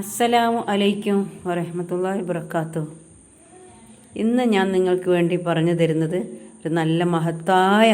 അസ്സലാമു അലൈക്കും വറഹമത്തല്ലാഹി വബർക്കാത്തു ഇന്ന് ഞാൻ നിങ്ങൾക്ക് വേണ്ടി പറഞ്ഞു തരുന്നത് ഒരു നല്ല മഹത്തായ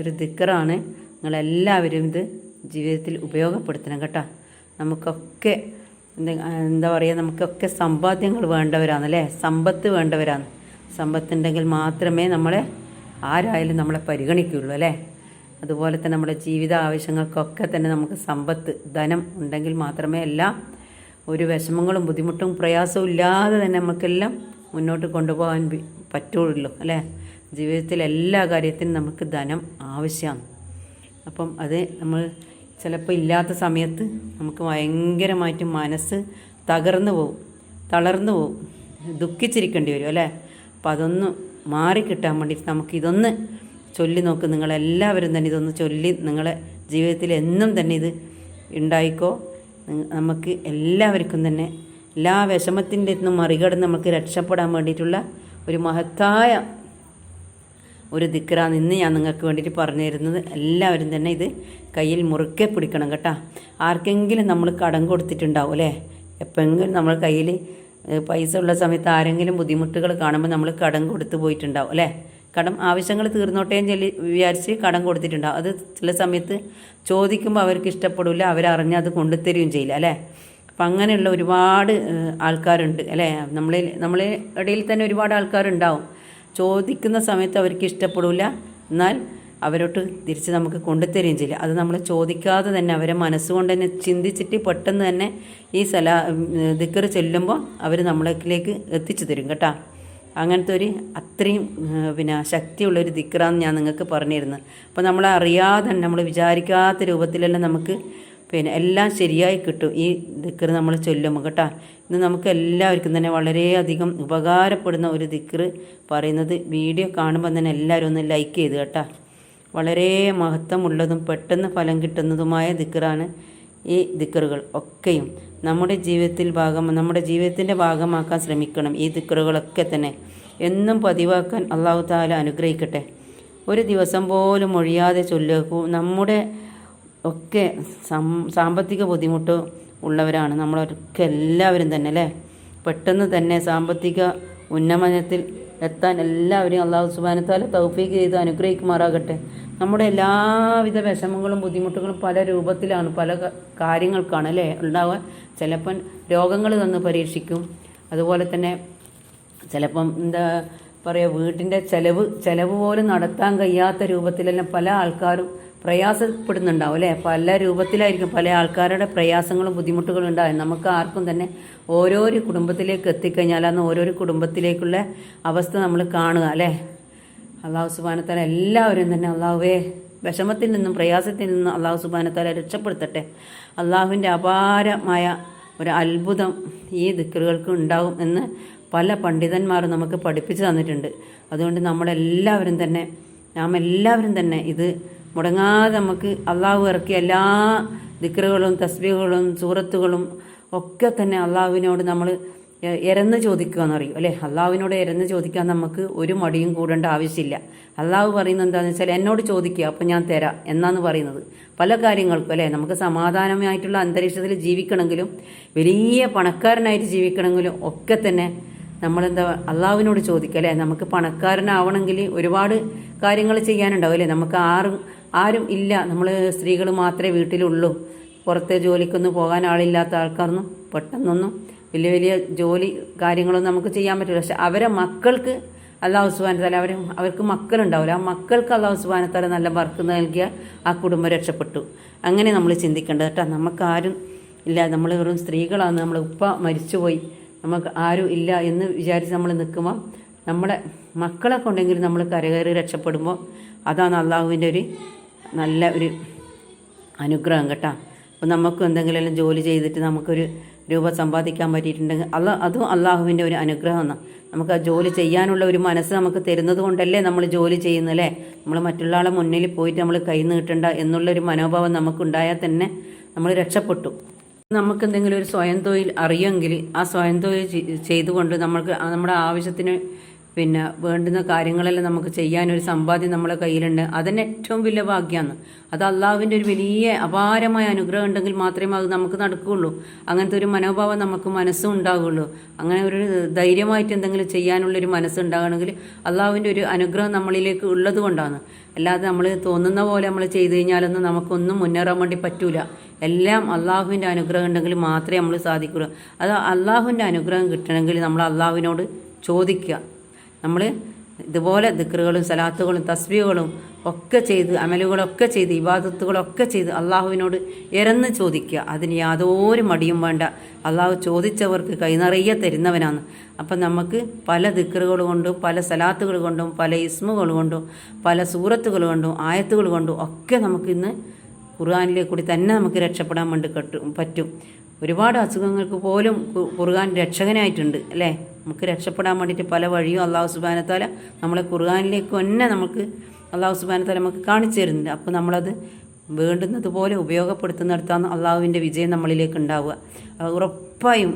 ഒരു ദിക്കറാണ് നിങ്ങളെല്ലാവരും ഇത് ജീവിതത്തിൽ ഉപയോഗപ്പെടുത്തണം കേട്ടോ. നമുക്കൊക്കെ എന്താ പറയുക നമുക്കൊക്കെ സമ്പാദ്യങ്ങൾ വേണ്ടവരാണ് അല്ലേ സമ്പത്ത് വേണ്ടവരാണ്. സമ്പത്തുണ്ടെങ്കിൽ മാത്രമേ നമ്മളെ ആരായാലും നമ്മളെ പരിഗണിക്കുകയുള്ളൂ അല്ലേ? അതുപോലെ തന്നെ നമ്മുടെ ജീവിത ആവശ്യങ്ങൾക്കൊക്കെ തന്നെ നമുക്ക് സമ്പത്ത് ധനം ഉണ്ടെങ്കിൽ മാത്രമേ എല്ലാം ഒരു വിഷമങ്ങളും ബുദ്ധിമുട്ടും പ്രയാസവും ഇല്ലാതെ തന്നെ നമുക്കെല്ലാം മുന്നോട്ട് കൊണ്ടുപോകാൻ പറ്റുള്ളൂ അല്ലേ? ജീവിതത്തിൽ എല്ലാ കാര്യത്തിനും നമുക്ക് ധനം ആവശ്യമാണ്. അപ്പം അത് നമ്മൾ ചിലപ്പോൾ ഇല്ലാത്ത സമയത്ത് നമുക്ക് ഭയങ്കരമായിട്ട് മനസ്സ് തകർന്നു പോകും തളർന്നു പോകും ദുഃഖിച്ചിരിക്കേണ്ടി വരും അല്ലേ? അപ്പം അതൊന്ന് മാറിക്കിട്ടാൻ വേണ്ടിയിട്ട് നമുക്കിതൊന്ന് ചൊല്ലി നോക്ക്. നിങ്ങളെല്ലാവരും തന്നെ ഇതൊന്ന് ചൊല്ലി നിങ്ങളെ ജീവിതത്തിൽ എന്നും തന്നെ ഇത് ഉണ്ടായിക്കോ? നമുക്ക് എല്ലാവർക്കും തന്നെ എല്ലാ വിഷമത്തിന്റെ നിന്നും മറികടന്ന് നമുക്ക് രക്ഷപ്പെടാൻ വേണ്ടിയിട്ടുള്ള ഒരു മഹത്തായ ഒരു ദിക്കറാണ് ഇന്ന് ഞാൻ നിങ്ങൾക്ക് വേണ്ടിയിട്ട് പറഞ്ഞു തരുന്നത്. എല്ലാവരും തന്നെ ഇത് കയ്യിൽ മുറുക്കെ പിടിക്കണം കേട്ടോ. ആർക്കെങ്കിലും നമ്മൾ കടം കൊടുത്തിട്ടുണ്ടാവും അല്ലേ? എപ്പോഴെങ്കിലും നമ്മൾ കയ്യിൽ പൈസ ഉള്ള സമയത്ത് ആരെങ്കിലും ബുദ്ധിമുട്ടുകൾ കാണുമ്പോൾ നമ്മൾ കടം കൊടുത്തു പോയിട്ടുണ്ടാവും അല്ലേ? കടം ആവശ്യങ്ങൾ തീർന്നോട്ടേ ചൊല്ലി വിചാരിച്ച് കടം കൊടുത്തിട്ടുണ്ടാവും അത് ചില സമയത്ത് ചോദിക്കുമ്പോൾ അവർക്ക് ഇഷ്ടപ്പെടില്ല അവരറിഞ്ഞ് അത് കൊണ്ടുതരികയും ചെയ്യില്ല അല്ലേ? അപ്പം അങ്ങനെയുള്ള ഒരുപാട് ആൾക്കാരുണ്ട് അല്ലേ? നമ്മളിൽ നമ്മളെ ഇടയിൽ തന്നെ ഒരുപാട് ആൾക്കാരുണ്ടാവും. ചോദിക്കുന്ന സമയത്ത് അവർക്ക് ഇഷ്ടപ്പെടില്ല എന്നാൽ അവരോട്ട് തിരിച്ച് നമുക്ക് കൊണ്ടുതരികയും ചെയ്യില്ല. അത് നമ്മൾ ചോദിക്കാതെ തന്നെ അവരെ മനസ്സുകൊണ്ട് തന്നെ ചിന്തിച്ചിട്ട് പെട്ടെന്ന് തന്നെ ഈ സലാ ദിക്കറ് ചെല്ലുമ്പോൾ അവർ നമ്മളിലേക്ക് എത്തിച്ചു തരും കേട്ടോ? അങ്ങനത്തെ ഒരു അത്രയും പിന്നെ ശക്തിയുള്ളൊരു ദിക്കറാന്ന് ഞാൻ നിങ്ങൾക്ക് പറഞ്ഞിരുന്നത് അപ്പോൾ നമ്മൾ അറിയാതെ നമ്മൾ വിചാരിക്കാത്ത രൂപത്തിലെല്ലാം നമുക്ക് പിന്നെ എല്ലാം ശരിയായി കിട്ടും. ഈ ദിക്കർ നമ്മൾ ചൊല്ലുമ്പോൾ കേട്ടോ. ഇന്ന് നമുക്ക് എല്ലാവർക്കും തന്നെ വളരെയധികം ഉപകാരപ്പെടുന്ന ഒരു ദിക്കർ പറയുന്നത് വീഡിയോ കാണുമ്പോൾ തന്നെ എല്ലാവരും ഒന്ന് ലൈക്ക് ചെയ്ത് കേട്ടോ. വളരെ മഹത്വമുള്ളതും പെട്ടെന്ന് ഫലം കിട്ടുന്നതുമായ ദിക്കറാണ് ഈ ദിക്കറുകൾ ഒക്കെയും നമ്മുടെ ജീവിതത്തിൽ ഭാഗം നമ്മുടെ ജീവിതത്തിന്റെ ഭാഗമാക്കാൻ ശ്രമിക്കണം. ഈ ദിക്കറുകളൊക്കെ തന്നെ എന്നും പതിവാക്കാൻ അള്ളാഹു താല അനുഗ്രഹിക്കട്ടെ. ഒരു ദിവസം പോലും ഒഴിയാതെ ചൊല്ലൂ നമ്മുടെ ഒക്കെ സാമ്പത്തിക ബുദ്ധിമുട്ട് ഉള്ളവരാണ്. നമ്മളൊക്കെ എല്ലാവരും തന്നെ അല്ലേ? പെട്ടെന്ന് തന്നെ സാമ്പത്തിക ഉന്നമനത്തിൽ എത്താൻ എല്ലാവരെയും അള്ളാഹു സുബാനത്താല തൗഫീക്ക് ചെയ്ത് അനുഗ്രഹിക്കുമാറാകട്ടെ. നമ്മുടെ എല്ലാവിധ വിഷമങ്ങളും ബുദ്ധിമുട്ടുകളും പല രൂപത്തിലാണ് പല കാര്യങ്ങൾക്കാണ് അല്ലേ? ഉണ്ടാവുക. ചിലപ്പം രോഗങ്ങൾ തന്ന് പരീക്ഷിക്കും. അതുപോലെ തന്നെ ചിലപ്പം എന്താ പറയുക വീട്ടിന്റെ ചിലവ് ചിലവ് പോലും നടത്താൻ കഴിയാത്ത രൂപത്തിലെല്ലാം പല ആൾക്കാരും പ്രയാസപ്പെടുന്നുണ്ടാവും അല്ലേ? പല രൂപത്തിലായിരിക്കും പല ആൾക്കാരുടെ പ്രയാസങ്ങളും ബുദ്ധിമുട്ടുകളും ഉണ്ടാവും നമുക്ക് ആർക്കും തന്നെ ഓരോരു കുടുംബത്തിലേക്ക് എത്തിക്കഴിഞ്ഞാൽ എത്തിക്കഴിഞ്ഞാലാണ് ഓരോരു കുടുംബത്തിലേക്കുള്ള അവസ്ഥ നമ്മൾ കാണുക അല്ലേ? അള്ളാഹു സുബാനത്താല എല്ലാവരും തന്നെ അള്ളാഹുവേ വിഷമത്തിൽ നിന്നും പ്രയാസത്തിൽ നിന്നും അള്ളാഹു സുബാനത്താല രക്ഷപ്പെടുത്തട്ടെ. അള്ളാഹുവിന്റെ അപാരമായ ഒരു അത്ഭുതം ഈ ദിക്കറുകൾക്ക് ഉണ്ടാകും എന്ന് പല പണ്ഡിതന്മാരും നമുക്ക് പഠിപ്പിച്ചു തന്നിട്ടുണ്ട്. അതുകൊണ്ട് നമ്മളെല്ലാവരും തന്നെ നാം എല്ലാവരും തന്നെ ഇത് മുടങ്ങാതെ നമുക്ക് അള്ളാഹു ഇറക്കിയ എല്ലാ ദിക്കറുകളും തസ്ബീഹുകളും സൂറത്തുകളും ഒക്കെ തന്നെ അള്ളാഹുവിനോട് നമ്മൾ എരന്ന് ചോദിക്കുക എന്നറിയും അല്ലേ? അള്ളാഹുവിനോട് എരന്ന് ചോദിക്കാൻ നമുക്ക് ഒരു മടിയും കൂടേണ്ട ആവശ്യമില്ല. അള്ളാഹു പറയുന്നത് എന്താണെന്ന് വെച്ചാൽ എന്നോട് ചോദിക്കുക അപ്പം ഞാൻ തരാം എന്നാണ് പറയുന്നത്. പല കാര്യങ്ങൾക്കും അല്ലേ? നമുക്ക് സമാധാനമായിട്ടുള്ള അന്തരീക്ഷത്തിൽ ജീവിക്കണമെങ്കിലും വലിയ പണക്കാരനായിട്ട് ജീവിക്കണമെങ്കിലും ഒക്കെ തന്നെ നമ്മളെന്താ അള്ളാഹുവിനോട് ചോദിക്കുക അല്ലേ? നമുക്ക് പണക്കാരനാവണമെങ്കിൽ ഒരുപാട് കാര്യങ്ങൾ ചെയ്യാനുണ്ടാവും അല്ലേ? നമുക്ക് ആരും ആരും ഇല്ല. നമ്മൾ സ്ത്രീകൾ മാത്രമേ വീട്ടിലുള്ളൂ. പുറത്തെ ജോലിക്കൊന്നും പോകാൻ ആളില്ലാത്ത ആൾക്കാരൊന്നും പെട്ടെന്നൊന്നും വലിയ വലിയ ജോലി കാര്യങ്ങളൊന്നും നമുക്ക് ചെയ്യാൻ പറ്റില്ല. പക്ഷെ അവരെ മക്കൾക്ക് അള്ളാഹു സുബാനത്താല അവർ അവർക്ക് മക്കളുണ്ടാവില്ല. ആ മക്കൾക്ക് അള്ളാഹു സുബാനത്താല നല്ല വർക്ക് നൽകിയാൽ ആ കുടുംബം രക്ഷപ്പെട്ടു. അങ്ങനെ നമ്മൾ ചിന്തിക്കേണ്ടത് കേട്ടോ നമുക്കാരും ഇല്ല. നമ്മൾ വെറും സ്ത്രീകളാണ്. നമ്മൾ ഉപ്പ മരിച്ചുപോയി. നമുക്ക് ആരും ഇല്ല എന്ന് വിചാരിച്ച് നമ്മൾ നിൽക്കുമ്പോൾ നമ്മുടെ മക്കളെ കൊണ്ടെങ്കിലും നമ്മൾ കരകയറി രക്ഷപ്പെടുമ്പോൾ അതാണ് അള്ളാഹുവിന്റെ ഒരു നല്ല ഒരു അനുഗ്രഹം കേട്ടോ. അപ്പോൾ നമുക്ക് എന്തെങ്കിലും ജോലി ചെയ്തിട്ട് നമുക്കൊരു രൂപ സമ്പാദിക്കാൻ പറ്റിയിട്ടുണ്ടെങ്കിൽ അല്ല അതും അള്ളാഹുവിന്റെ ഒരു അനുഗ്രഹമാണ്. നമുക്ക് ആ ജോലി ചെയ്യാനുള്ള ഒരു മനസ്സ് നമുക്ക് തരുന്നത് കൊണ്ടല്ലേ നമ്മൾ ജോലി ചെയ്യുന്നല്ലേ നമ്മൾ മറ്റുള്ള ആളെ മുന്നിൽ പോയിട്ട് നമ്മൾ കൈ നീട്ടണ്ട എന്നുള്ളൊരു മനോഭാവം നമുക്കുണ്ടായാൽ തന്നെ നമ്മൾ രക്ഷപ്പെട്ടു. നമുക്ക് എന്തെങ്കിലും ഒരു സ്വയം തൊഴിൽ അറിയുമെങ്കിൽ ആ സ്വയം തൊഴിൽ ചെയ്തുകൊണ്ട് നമ്മൾക്ക് നമ്മുടെ ആവശ്യത്തിന് പിന്നെ വേണ്ടുന്ന കാര്യങ്ങളെല്ലാം നമുക്ക് ചെയ്യാനൊരു സമ്പാദ്യം നമ്മളെ കയ്യിലുണ്ട്. അതന്നെ ഏറ്റവും വലിയ ഭാഗ്യമാണ് അത് അള്ളാഹുവിന്റെ ഒരു വലിയ അപാരമായ അനുഗ്രഹം ഉണ്ടെങ്കിൽ മാത്രമേ അത് നമുക്ക് നടക്കുകയുള്ളൂ. അങ്ങനത്തെ ഒരു മനോഭാവം നമുക്ക് മനസ്സും ഉണ്ടാവുകയുള്ളൂ. അങ്ങനെ ഒരു ധൈര്യമായിട്ട് എന്തെങ്കിലും ചെയ്യാനുള്ളൊരു മനസ്സുണ്ടാകണമെങ്കിൽ അള്ളാഹുവിന്റെ ഒരു അനുഗ്രഹം നമ്മളിലേക്ക് ഉള്ളത് കൊണ്ടാണ്. അല്ലാതെ നമ്മൾ തോന്നുന്ന പോലെ നമ്മൾ ചെയ്തു കഴിഞ്ഞാലൊന്നും നമുക്കൊന്നും മുന്നേറാൻ വേണ്ടി പറ്റൂല. എല്ലാം അള്ളാഹുവിന്റെ അനുഗ്രഹം ഉണ്ടെങ്കിൽ മാത്രമേ നമ്മൾ സാധിക്കുള്ളൂ അത് അള്ളാഹുവിന്റെ അനുഗ്രഹം കിട്ടണമെങ്കിൽ നമ്മൾ അള്ളാഹുവിനോട് ചോദിക്കുക. നമ്മൾ ഇതുപോലെ ദിക്റുകളും സലാത്തുകളും തസ്ബികളും ഒക്കെ ചെയ്ത് അമലുകളൊക്കെ ചെയ്ത് ഇബാദത്തുകളൊക്കെ ചെയ്ത് അള്ളാഹുവിനോട് ഇരന്ന് ചോദിക്കുക. അതിന് യാതൊരു മടിയും വേണ്ട. അള്ളാഹു ചോദിച്ചവർക്ക് കൈനിറയെ തരുന്നവനാണ്. അപ്പം നമുക്ക് പല ദിക്റുകൾ കൊണ്ടും പല സലാത്തുകൾ കൊണ്ടും പല ഇസ്മുകൾ കൊണ്ടും പല സൂറത്തുകൾ കൊണ്ടും ആയത്തുകൾ കൊണ്ടും ഒക്കെ നമുക്കിന്ന് ഖുർആാനിലേക്ക് കൂടി തന്നെ നമുക്ക് രക്ഷപ്പെടാൻ വേണ്ടി പറ്റും. ഒരുപാട് അസുഖങ്ങൾക്ക് പോലും ഖുർആൻ രക്ഷകനായിട്ടുണ്ട് അല്ലേ? നമുക്ക് രക്ഷപ്പെടാൻ വേണ്ടിയിട്ട് പല വഴിയും അള്ളാഹു സുബാനത്താല നമ്മളെ ഖുർആാനിലേക്ക് തന്നെ നമുക്ക് അള്ളാഹു സുബാനത്താല നമുക്ക് കാണിച്ചു തരുന്നുണ്ട്. അപ്പോൾ നമ്മളത് വേണ്ടുന്നത് പോലെ ഉപയോഗപ്പെടുത്തുന്നിടത്താണ് അള്ളാഹുവിന്റെ വിജയം നമ്മളിലേക്ക് ഉണ്ടാവുക. ഉറപ്പായും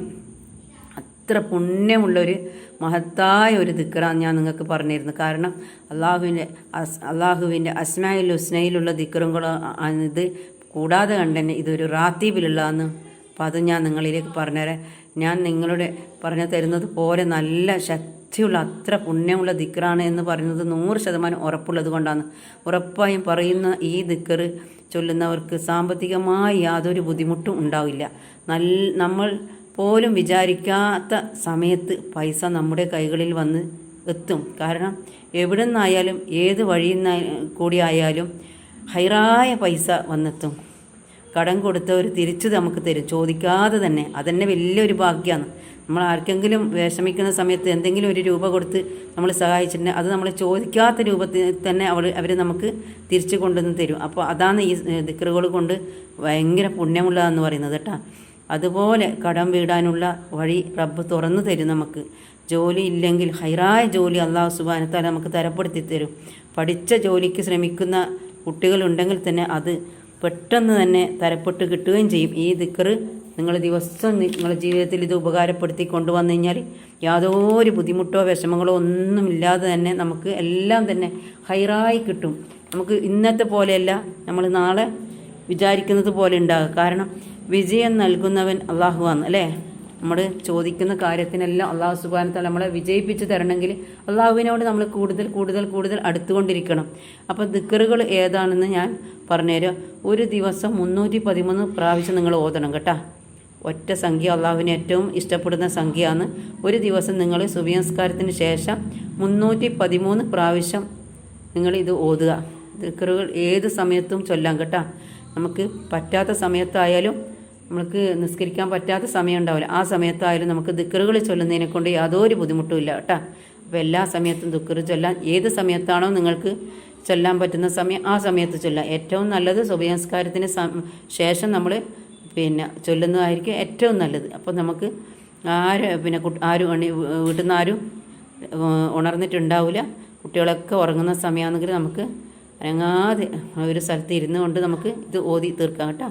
അത്ര പുണ്യമുള്ളൊരു മഹത്തായ ഒരു ദിക്കറാണ് ഞാൻ നിങ്ങൾക്ക് പറഞ്ഞിരുന്നു കാരണം അള്ളാഹുവിന്റെ അസ് അള്ളാഹുവിന്റെ അസ്മായിൽ ഹുസ്നയിലുള്ള ദിക്കറുകൾ ഇത് കൂടാതെ കണ്ടന്നെ ഇതൊരു റാത്തീബിലുള്ളതെന്ന്. അപ്പോൾ അത് ഞാൻ നിങ്ങളിലേക്ക് പറഞ്ഞുതരാം ഞാൻ നിങ്ങളുടെ പറഞ്ഞു തരുന്നത് പോലെ നല്ല ശക്തിയുള്ള അത്ര പുണ്യമുള്ള ദിക്കറാണ് എന്ന് പറയുന്നത് നൂറ് ശതമാനം ഉറപ്പുള്ളത് കൊണ്ടാണ്. ഉറപ്പായും പറയുന്ന ഈ ദിക്കറ് ചൊല്ലുന്നവർക്ക് സാമ്പത്തികമായി യാതൊരു ബുദ്ധിമുട്ടും ഉണ്ടാവില്ല. നല്ല നമ്മൾ പോലും വിചാരിക്കാത്ത സമയത്ത് പൈസ നമ്മുടെ കൈകളിൽ വന്ന് എത്തും. കാരണം എവിടെ നിന്നായാലും ഏത് വഴിയിൽ നിന്ന് കൂടി ആയാലും ഹൈറായ പൈസ വന്നെത്തും. കടം കൊടുത്തവർ തിരിച്ചു നമുക്ക് തരും. ചോദിക്കാതെ തന്നെ. അതന്നെ വലിയൊരു ഭാഗ്യമാണ് നമ്മൾ ആർക്കെങ്കിലും വിഷമിക്കുന്ന സമയത്ത് എന്തെങ്കിലും ഒരു രൂപ കൊടുത്ത് നമ്മൾ സഹായിച്ചിട്ടുണ്ടെങ്കിൽ അത് നമ്മൾ ചോദിക്കാത്ത രൂപത്തിൽ തന്നെ അവൾ അവർ നമുക്ക് തിരിച്ചു കൊണ്ടുവന്ന് തരും. അപ്പോൾ അതാണ് ഈ ദിക്കറുകൾ കൊണ്ട് ഭയങ്കര പുണ്യമുള്ളതെന്ന് പറയുന്നത് കേട്ടോ. അതുപോലെ കടം വീടാനുള്ള വഴി റബ്ബ് തുറന്നു തരും നമുക്ക്. ജോലി ഇല്ലെങ്കിൽ ഹൈറായ ജോലി അള്ളാഹു സുബാനത്താൽ നമുക്ക് തരപ്പെടുത്തി തരും. പഠിച്ച ജോലിക്ക് ശ്രമിക്കുന്ന കുട്ടികളുണ്ടെങ്കിൽ തന്നെ അത് പെട്ടെന്ന് തന്നെ തരപ്പെട്ട് കിട്ടുകയും ചെയ്യും. ഈ ദിക്കറ് നിങ്ങൾ ദിവസം നിങ്ങളുടെ ജീവിതത്തിൽ ഇത് ഉപകാരപ്പെടുത്തി കൊണ്ടുവന്നു കഴിഞ്ഞാൽ യാതൊരു ബുദ്ധിമുട്ടോ വിഷമങ്ങളോ ഒന്നുമില്ലാതെ തന്നെ നമുക്ക് എല്ലാം തന്നെ ഹൈറായി കിട്ടും. നമുക്ക് ഇന്നത്തെ പോലെയല്ല നമ്മൾ നാളെ വിചാരിക്കുന്നത് പോലെ ഉണ്ടാകും. കാരണം വിജയം നൽകുന്നവൻ അള്ളാഹുവാണ് അല്ലേ? നമ്മൾ ചോദിക്കുന്ന കാര്യത്തിനെല്ലാം അള്ളാഹു സുബാനത്താൽ നമ്മളെ വിജയിപ്പിച്ച് തരണമെങ്കിൽ അള്ളാഹുവിനോട് നമ്മൾ കൂടുതൽ കൂടുതൽ കൂടുതൽ അടുത്തുകൊണ്ടിരിക്കണം. അപ്പോൾ ദിക്കറുകൾ ഏതാണെന്ന് ഞാൻ പറഞ്ഞുതരാം ഒരു ദിവസം മുന്നൂറ്റി പതിമൂന്ന് പ്രാവശ്യം നിങ്ങൾ ഓതണം കേട്ടോ. ഒറ്റ സംഖ്യ അള്ളാഹുവിന് ഏറ്റവും ഇഷ്ടപ്പെടുന്ന സംഖ്യയാണ്. ഒരു ദിവസം നിങ്ങൾ സുബിയംസ്കാരത്തിന് ശേഷം മുന്നൂറ്റി പതിമൂന്ന് പ്രാവശ്യം നിങ്ങൾ ഇത് ഓതുക. ദിക്കറുകൾ ഏത് സമയത്തും ചൊല്ലാം കേട്ടോ. നമുക്ക് പറ്റാത്ത സമയത്തായാലും നമുക്ക് നിസ്കരിക്കാൻ പറ്റാത്ത സമയം ഉണ്ടാവില്ല. ആ സമയത്തായാലും നമുക്ക് ദിക്കറുകൾ ചൊല്ലുന്നതിനെ കൊണ്ട് യാതൊരു ബുദ്ധിമുട്ടും ഇല്ല കേട്ടോ. അപ്പോൾ എല്ലാ സമയത്തും ദുക്കർ ചൊല്ലാൻ ഏത് സമയത്താണോ നിങ്ങൾക്ക് ചൊല്ലാൻ പറ്റുന്ന സമയം ആ സമയത്ത് ചൊല്ലാം. ഏറ്റവും നല്ലത് സുബയംസ്കാരത്തിന് ശേഷം നമ്മൾ പിന്നെ ചൊല്ലുന്നതായിരിക്കും ഏറ്റവും നല്ലത്. അപ്പോൾ നമുക്ക് ആര് പിന്നെ ആരും വീട്ടിൽ നിന്ന് ആരും ഉണർന്നിട്ടുണ്ടാവില്ല. കുട്ടികളൊക്കെ ഉറങ്ങുന്ന സമയമാണെങ്കിൽ നമുക്ക് അനങ്ങാതെ ഒരു സ്ഥലത്ത് ഇരുന്ന് കൊണ്ട് നമുക്ക് ഇത് ഓതി തീർക്കാം കേട്ടോ.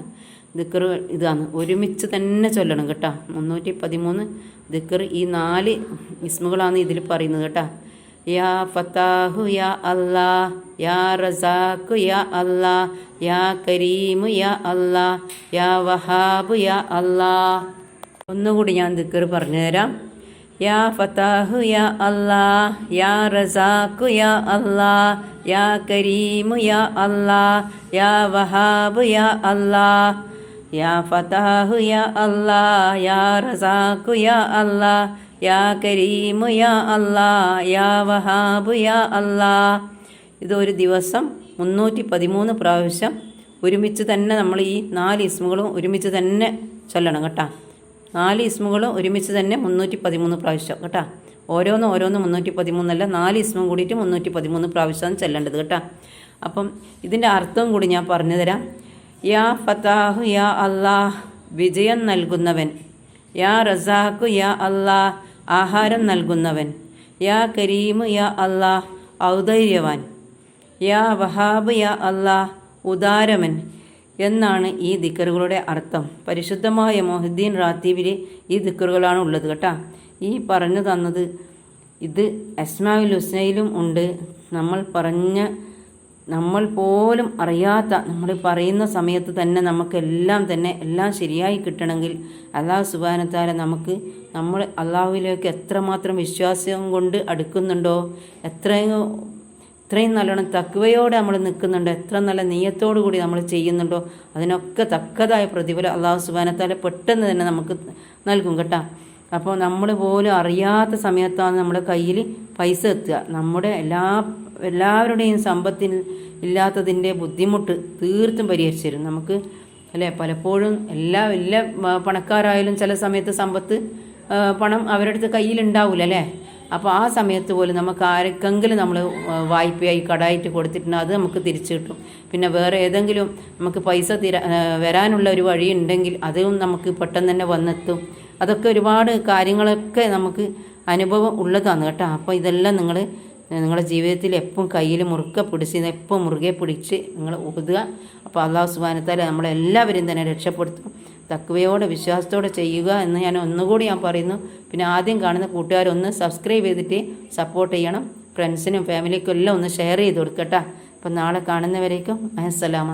ദിക്കറ് ഇതാണ്. ഒരുമിച്ച് തന്നെ ചൊല്ലണം കേട്ടോ. മുന്നൂറ്റി പതിമൂന്ന് ദിക്കർ ഈ നാല് ഇസ്മുകളാണ് ഇതിൽ പറയുന്നത് കേട്ടോ. യാ ഫത്താഹു യാ അല്ലാ യാ റസാഖു യാ അല്ലാ യാ കരീമു യാ അല്ലാ യാ വഹാബു യാ അല്ലാ ഒന്നുകൂടി ഞാൻ ദിക്കർ പറഞ്ഞുതരാം. യാ ഫത്താഹു യാ അല്ലാ യാ റസാഖു യാ അല്ലാ യാ കരീമു യാ അല്ലാ യാ വഹാബു യാ അല്ലാ യാ ഫതാഹു യാ അല്ലാ യാ റസാഖു യാ അല്ലാ യാ കരീമു യാ അല്ലാ യാ വഹാബു യാ അല്ലാ ഇതൊരു ദിവസം മുന്നൂറ്റി പതിമൂന്ന് പ്രാവശ്യം ഒരുമിച്ച് തന്നെ നമ്മൾ ഈ നാല് ഇസ്മുകളും ഒരുമിച്ച് തന്നെ ചൊല്ലണം കേട്ടോ. നാല് ഇസ്മുകളും ഒരുമിച്ച് തന്നെ മുന്നൂറ്റി പതിമൂന്ന് പ്രാവശ്യം കേട്ടോ. ഓരോന്നും ഓരോന്നും മുന്നൂറ്റി പതിമൂന്നല്ല നാല് ഇസ്മും കൂടിയിട്ട് മുന്നൂറ്റി പതിമൂന്ന് പ്രാവശ്യമാണ് ചെല്ലേണ്ടത് കേട്ടോ. അപ്പം ഇതിന്റെ അർത്ഥം കൂടി ഞാൻ പറഞ്ഞു തരാം. യാ ഫതാഹു യാ അല്ലാഹ് വിജയം നൽകുന്നവൻ. യാ റസാഖു യാ അല്ലാഹ് ആഹാരം നൽകുന്നവൻ. യാ കരീമു യാ അല്ലാഹ് ഔദൈര്യവാൻ. യാ വഹാബ് യാ അല്ലാഹ് ഉദാരമൻ എന്നാണ് ഈ ദിക്കറുകളുടെ അർത്ഥം. പരിശുദ്ധമായ മൊഹദ്ദീൻ റാത്തീബിൽ ഈ ദിക്കറുകളാണ് ഉള്ളത് കേട്ടോ. ഈ പറഞ്ഞു തന്നത് ഇത് അസ്മാവിൽ ഹുസ്നയിലും ഉണ്ട്. നമ്മൾ പറഞ്ഞ നമ്മൾ പോലും അറിയാത്ത നമ്മൾ പറയുന്ന സമയത്ത് തന്നെ നമുക്കെല്ലാം തന്നെ എല്ലാം ശരിയായി കിട്ടണമെങ്കിൽ അള്ളാഹു സുബാനത്താല നമുക്ക് നമ്മൾ അള്ളാഹുവിലേക്ക് എത്രമാത്രം വിശ്വാസം കൊണ്ട് അടുക്കുന്നുണ്ടോ എത്രയും ഇത്രയും നല്ലോണം തക്വയോടെ നമ്മൾ നിൽക്കുന്നുണ്ടോ എത്ര നല്ല നീയത്തോടു കൂടി നമ്മൾ ചെയ്യുന്നുണ്ടോ അതിനൊക്കെ തക്കതായ പ്രതിഫലം അള്ളാഹു സുബാനത്താല പെട്ടെന്ന് തന്നെ നമുക്ക് നൽകും കേട്ടോ. അപ്പോൾ നമ്മൾ പോലും അറിയാത്ത സമയത്താണ് നമ്മുടെ കയ്യിൽ പൈസ എത്തുക. നമ്മുടെ എല്ലാ എല്ലാവരുടെയും സമ്പത്തിൽ ഇല്ലാത്തതിന്റെ ബുദ്ധിമുട്ട് തീർത്തും പരിഹരിച്ചു തരും നമുക്ക് അല്ലേ? പലപ്പോഴും എല്ലാ എല്ലാ പണക്കാരായാലും ചില സമയത്ത് സമ്പത്ത് പണം അവരുടെ അടുത്ത് കയ്യിലുണ്ടാവില്ല അല്ലേ? അപ്പോൾ ആ സമയത്ത് പോലും നമുക്ക് ആർക്കെങ്കിലും നമ്മൾ വായ്പയായി കടായിട്ട് കൊടുത്തിട്ടുണ്ടെങ്കിൽ അത് നമുക്ക് തിരിച്ചു കിട്ടും. പിന്നെ വേറെ ഏതെങ്കിലും നമുക്ക് പൈസ തിര വരാനുള്ള ഒരു വഴി ഉണ്ടെങ്കിൽ അതും നമുക്ക് പെട്ടെന്ന് തന്നെ വന്നെത്തും. അതൊക്കെ ഒരുപാട് കാര്യങ്ങളൊക്കെ നമുക്ക് അനുഭവം ഉള്ളതാണ് കേട്ടോ. അപ്പോൾ ഇതെല്ലാം നിങ്ങൾ നിങ്ങളുടെ ജീവിതത്തിൽ എപ്പം കയ്യിൽ മുറുക്ക പിടിച്ച് എപ്പം മുറുകെ പിടിച്ച് നിങ്ങൾ ഊതുക അപ്പോൾ അള്ളാഹു സുബാനത്താൽ നമ്മളെല്ലാവരും തന്നെ രക്ഷപ്പെടുത്തും. തക്വയോടെ വിശ്വാസത്തോടെ ചെയ്യുക എന്ന് ഞാൻ ഒന്നുകൂടി ഞാൻ പറയുന്നു. പിന്നെ ആദ്യം കാണുന്ന കൂട്ടുകാരൊന്ന് സബ്സ്ക്രൈബ് ചെയ്തിട്ട് സപ്പോർട്ട് ചെയ്യണം. ഫ്രണ്ട്സിനും ഫാമിലിക്കും എല്ലാം ഒന്ന് ഷെയർ ചെയ്ത് കൊടുക്കട്ടെ അപ്പം നാളെ കാണുന്നവരേക്കും അസ്സലാമ